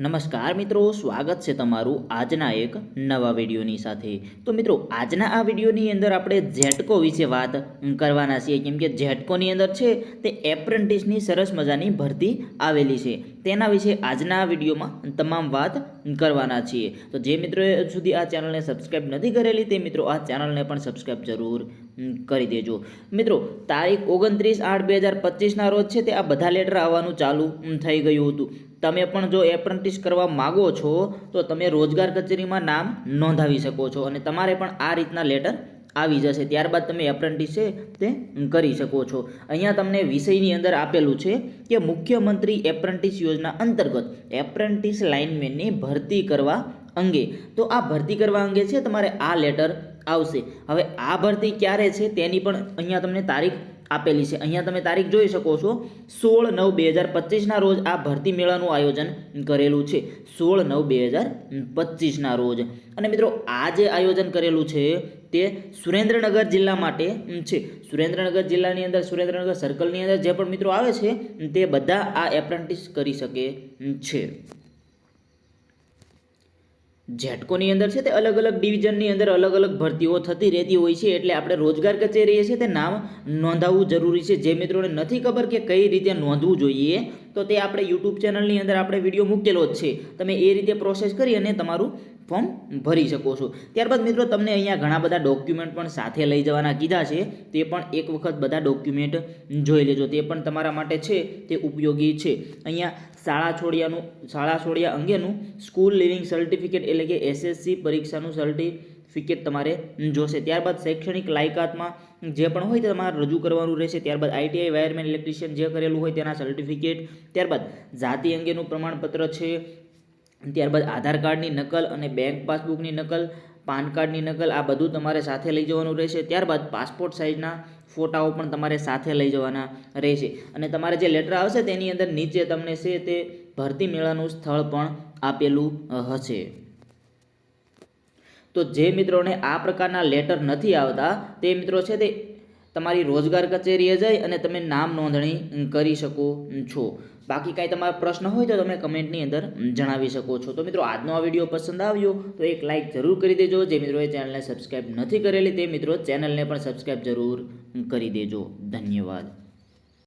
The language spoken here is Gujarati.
નમસ્કાર મિત્રો, સ્વાગત છે તમારું આજના એક નવા વિડીયોની સાથે. તો મિત્રો, આજના આ વિડીયોની અંદર આપણે ઝેટકો વિશે વાત કરવાના છીએ. કેમ કે ઝેટકોની અંદર છે તે એપ્રેન્ટિસની સરસ મજાની ભરતી આવેલી છે. તેના વિશે આજના વિડીયોમાં તમામ વાત કરવાના છીએ. તો જે મિત્રોએ સુધી આ ચેનલને સબસ્ક્રાઈબ નથી કરેલી તે મિત્રો આ ચેનલને પણ સબસ્ક્રાઈબ જરૂર કરી દેજો. મિત્રો, તારીખ ઓગણત્રીસ આઠ બે હજાર પચીસના રોજ છે તે આ બધા લેટર આવવાનું ચાલુ થઈ ગયું હતું. તમે પણ જો એપ્રન્ટિસ કરવા માગો છો, તો તમે રોજગાર કચેરીમાં નામ નોંધાવી શકો છો અને તમારે પણ આ રીતના લેટર આવી જશે. ત્યારબાદ તમે એપ્રેન્ટિસ છે તે કરી શકો છો. અહીંયા તમને વિષયની અંદર આપેલું છે કે મુખ્યમંત્રી એપ્રેન્ટિસ યોજના અંતર્ગત એપ્રેન્ટિસ લાઇનમેનની ભરતી કરવા અંગે. તો આ ભરતી કરવા અંગે છે? તમારે આ લેટર આવશે. હવે આ ભરતી ક્યારે છે તેની પણ અહીંયા તમને તારીખ આપેલી છે. અહીંયા તમે તારીખ જોઈ શકો છો. સોળ નવ બે હજાર પચીસના રોજ આ ભરતી મેળાનું આયોજન કરેલું છે. સોળ નવ બે હજાર પચીસના રોજ. અને મિત્રો, આ જે આયોજન કરેલું છે તે સુરેન્દ્રનગર જિલ્લા માટે છે. સુરેન્દ્રનગર જિલ્લાની અંદર, સુરેન્દ્રનગર સર્કલની અંદર જે પણ મિત્રો આવે છે, તે બધા આ એપ્રેન્ટિસ કરી શકે છે. ઝેટકોની અંદર છે તે અલગ અલગ ડિવિઝનની અંદર અલગ અલગ ભરતીઓ થતી રહેતી હોય છે એટલે આપણે રોજગાર કચેરીએ છે તે નામ નોંધાવવું જરૂરી છે. જે મિત્રોને નથી ખબર કે કઈ રીતે નોંધવું જોઈએ, તો તે આપણે યુટ્યુબ ચેનલની અંદર આપણે વીડિયો મૂકેલો જ છે. તમે એ રીતે પ્રોસેસ કરી અને તમારું ફોર્મ ભરી શકો છો. ત્યારબાદ મિત્રો, તમને અહીંયા ઘણા બધા ડોક્યુમેન્ટ પણ સાથે લઈ જવાના કીધા છે. તે પણ એક વખત બધા ડોક્યુમેન્ટ જોઈ લેજો. તે પણ તમારા માટે છે, તે ઉપયોગી છે. અહીંયા શાળા છોડ્યાનું, શાળા છોડ્યા અંગેનું સ્કૂલ લિવિંગ સર્ટિફિકેટ એટલે કે એસએસસી પરીક્ષાનું સર્ટિફિકેટ તમારે જોશે. ત્યારબાદ શૈક્ષણિક લાયકાતમાં જે પણ હોય તે તમારે રજૂ કરવાનું રહેશે. ત્યારબાદ આઈટીઆઈ વાયરમેન ઇલેક્ટ્રિશિયન જે કરેલું હોય તેના સર્ટિફિકેટ ત્યારબાદ જાતિ અંગેનું પ્રમાણપત્ર છે. ત્યારબાદ આધાર કાર્ડની નકલ અને બેંક પાસબુકની નકલ, પાન કાર્ડની નકલ, આ બધું તમારે સાથે લઈ જવાનું રહેશે. ત્યારબાદ પાસપોર્ટ સાઇઝના ફોટાઓ પણ તમારે સાથે લઈ જવાના રહેશે. અને તમારે જે લેટર આવશે તેની અંદર નીચે તમને છે તે ભરતી મેળાનું સ્થળ પણ આપેલું હશે. તો જે મિત્રોને આ પ્રકારના લેટર નથી આવતા, તે મિત્રો છે તે તમારી રોજગાર કચેરીએ જઈ અને તમે નામ નોંધણી કરી શકો છો. બાકી કાંઈ તમારો પ્રશ્ન હોય તો તમે કમેન્ટની અંદર જણાવી શકો છો. તો મિત્રો, આજનો આ વીડિયો પસંદ આવ્યો તો એક લાઇક જરૂર કરી દેજો. જે મિત્રોએ ચેનલને સબસ્ક્રાઈબ નથી કરેલી તે મિત્રો ચેનલને પણ સબસ્ક્રાઈબ જરૂર કરી દેજો. ધન્યવાદ.